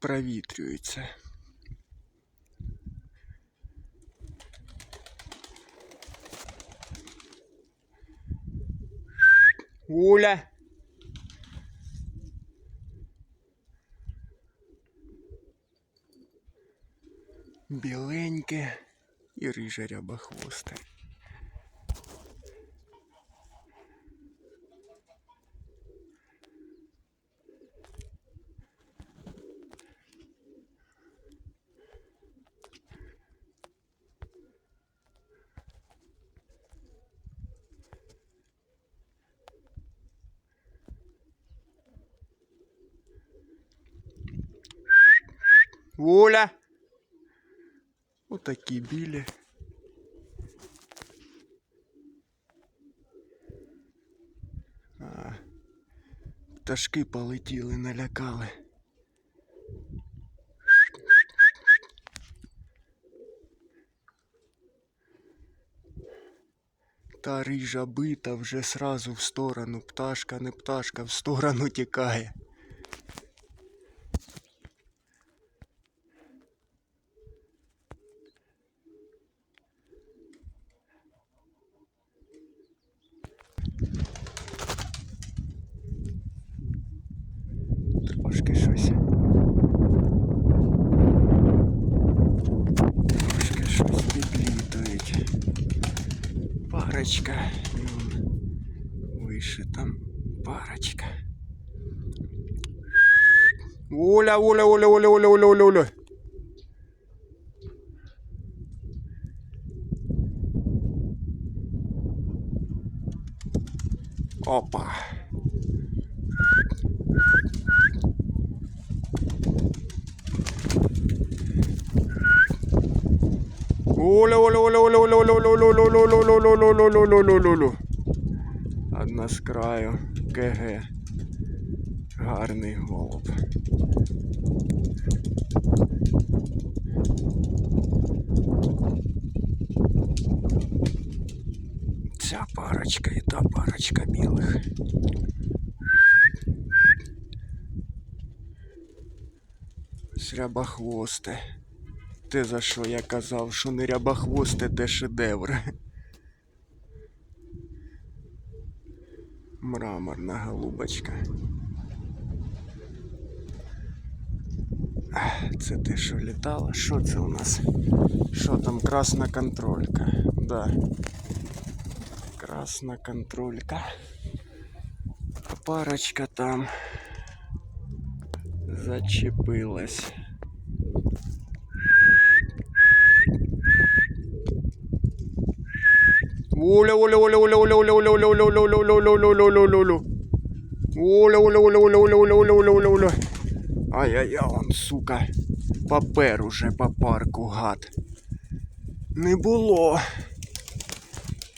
провітрюється. Уля! Біленьке і рижа рябохвоста. Оля! Отакі білі. А, пташки полетіли, налякали. Та рижа бита вже сразу в сторону. Пташка, не пташка, в сторону тікає. Трошки щось. Трошки щось підлітають. Парочка. Вище там парочка. Оля, Оля, Оля, Оля, Оля, Оля, Оля, Оля. Опа. Оля, оля, оля, оля, оля, оля, оля, оля, оля, оля, оля, оля, оля, оля, оля, оля, оля, оля. Одна з краю. КГ. Гарний голуб. Ця парочка і та парочка білих. Срябохвосте. Те за що я казав, що не рябохвосте, те шедевр. Мраморна голубочка. Це те, що літало. Що це у нас? Що там? Красна контролька. Да. Красна контролька. Парочка там зачепилась. Оля, Оля, Оля, Оля, Оля, Оля, Оля, Оля, Оля, Оля, Оля, Оля, Оля, Оля, Оля, Оля, Оля. Оля, Оля, Оля, Оля, Оля, Оля, Оля, Оля, Оля. Ай-яй-яй, он, сука. Папер уже по парку, гад. Не було.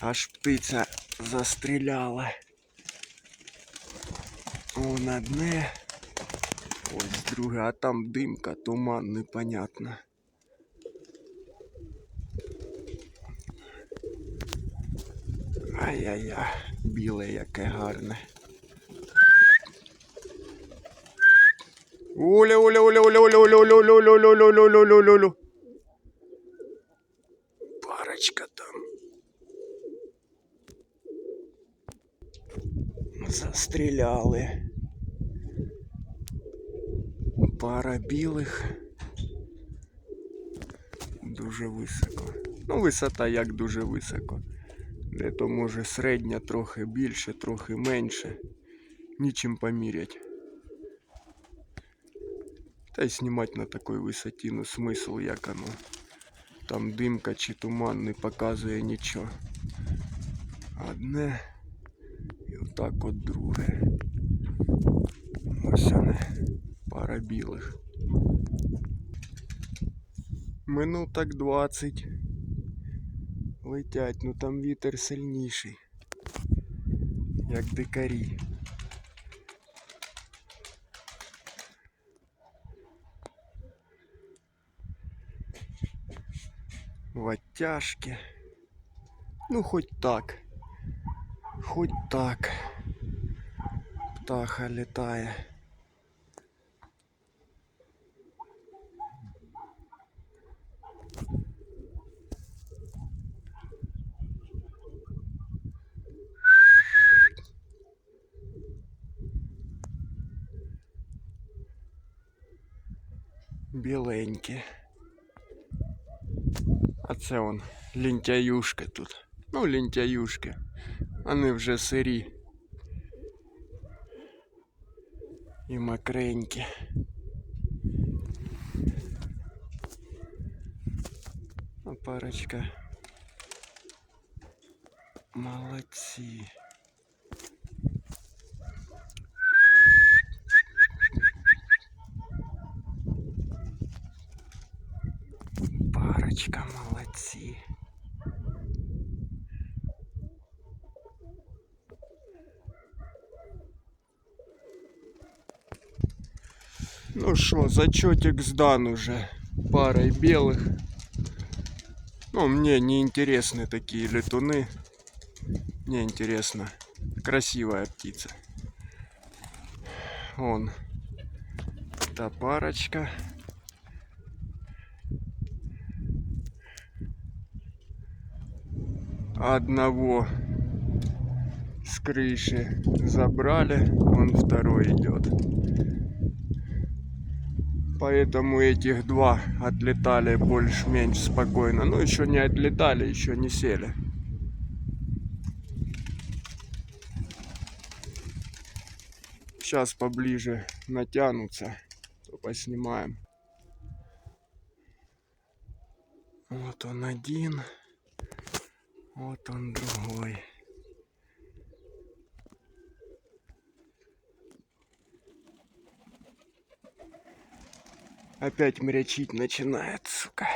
Аж птиця застріляла. Он одне. Ось друге, а там димка, туман, непонятно. Ай-яй-яй, біле яке гарне. Оля, Оля, Оля, Оля, Оля, Оля, Оля, Оля, Оля, Оля, Оля, Оля, Оля, Оля, Оля. Парочка там. Застріляли. Пара білих. Дуже високо. Ну, висота як дуже високо. Де то може середня трохи більше, трохи менше. Нічим помірять. Та й знімати на такій висоті, ну смисл як оно. Там димка чи туман не показує нічого. Одне і отак от друге. Ось вони, пара білих. Минут так 20. Летять, ну там вітер сильніший. Як дикарі. В оттяжки. Ну, хоть так. Хоть так. Птаха літає. Біленькі. А це он лінтяюшки тут. Ну, лінтяюшки. Вони вже сирі. І макренькі. А парочка. Молодці. Парочка молодці. Ну что, зачетик сдан уже парой белых. Ну, мне не интересны такие летуны. Мне интересно. Красивая птица. Вон. Та парочка. Одного с крыши забрали, он второй идет. Поэтому этих два отлетали больше-меньше спокойно. Ну, еще не отлетали, еще не сели. Сейчас поближе натянутся, то поснимаем. Вот он один, вот он другой. Опять мрячить начинает, сука.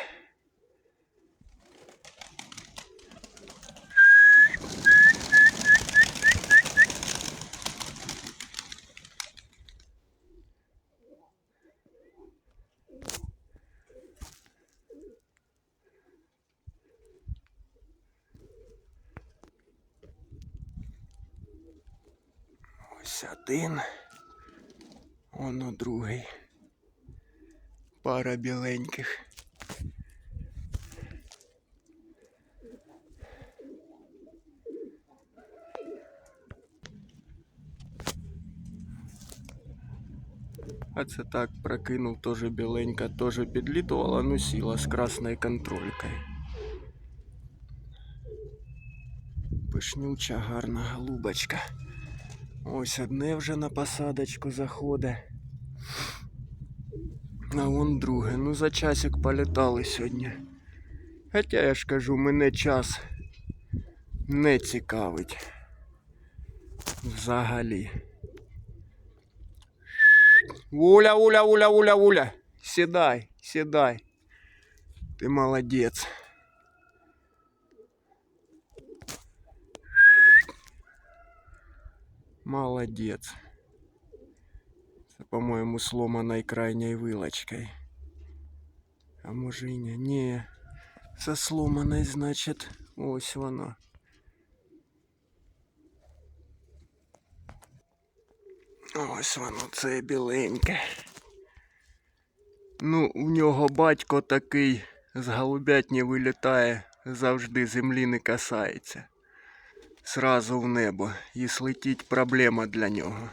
Ось один. Воно другий. Пара біленьких. А це так прокинув, теж біленька, теж підлітувала, ну сіла з красною контролькою. Пишнюча, гарна голубочка. Ось одне вже на посадочку заходить. А вон друге. Ну за часик політали сьогодні. Хоча я ж кажу, мене час не цікавить. Взагалі. Уля, уля, уля, уля, уля. Сідай, сідай. Ти молодець. Молодець. Це, по-моєму, сломаною крайньою вилочкою. А може і ні. Ні. Це сломаною, значить, ось воно. Ось воно, це біленьке. Ну, у нього батько такий з голубятні вилітає, завжди землі не касається. Сразу в небо. І слетіть проблема для нього.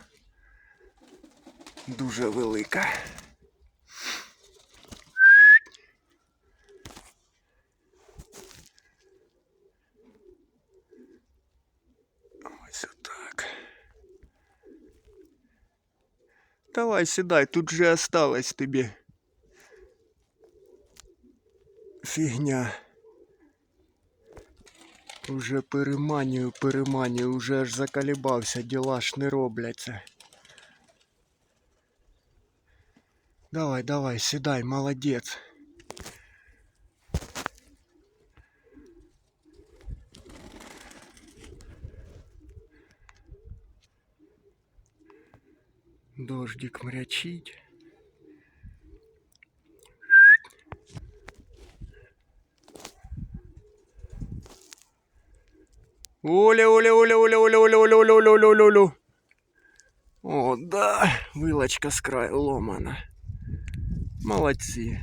Дуже велика. Ось отак. Давай сідай, тут же осталось тобі. Фігня. Уже переманюю, переманюю, уже аж заколебався, діла ж не робляться. Давай, давай, сідай, молодець. Дождик мрячить. Оля, оля, оля, оля, оля, оля, оля, оля, оля, оля, оля, оля. О, да, вилочка з краю ломана. Молодці.